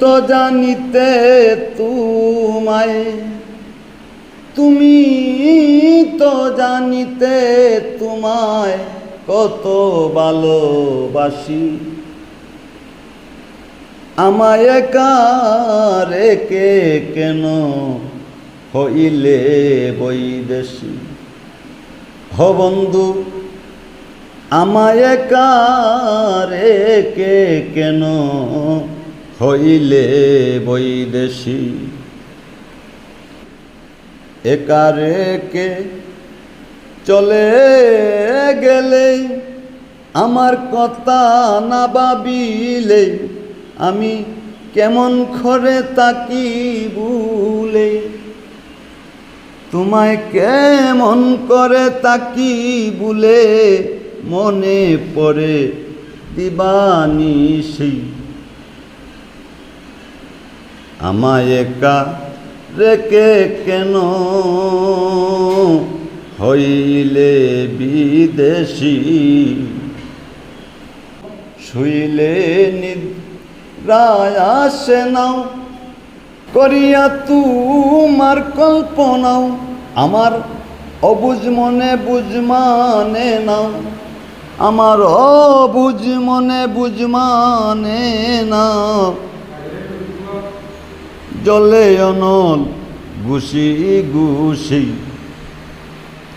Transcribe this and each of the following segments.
তো জানিতে তোমায়। তুমি তো জানিতে তোমায় কত ভালোবাসি। আমায় একা রেখে কেন হইলে বৈদেশী? হ বন্ধু, আমায় একা রেখে কেন হইলে বৈদেশী। একা রেখে চলে গেলে? আমার কথা না ভাবিলে আমি কেমন খরে তাকি ভুলে? তোমায় কেমন করে তাকি বুলে মনে পড়ে দিবানিসি আমায় একা রেখে কেন? হইলে বিদেশি, শুইলে নিদ্রায় আসে নাও। করিয়া তোমার কল্পনাও আমার অবুজ মনে বুঝ মানে নাও। আমার অবুজ মনে বুঝ মানে নাও। জলে অনল ঘুষি ঘুষি।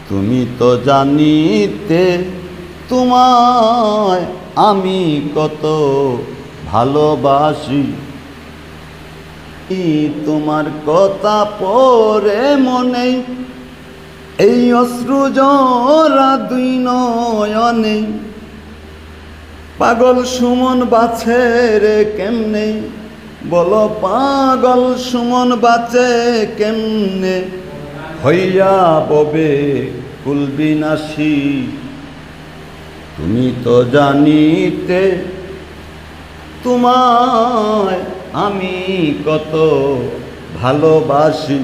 তুমি তো জানিতে তোমায় আমি কত ভালোবাসি। তোমার কথা পরে মনে, এই অশ্রু জরা দুই নয়নে। পাগল সুমন বাছে রে কেমনে? বলো, পাগল সুমন বাঁচে কেমনে? হইয়া ববে কুলবিনাশী তুমি তো জানিতে তোমায় আমি কত ভালোবাসি।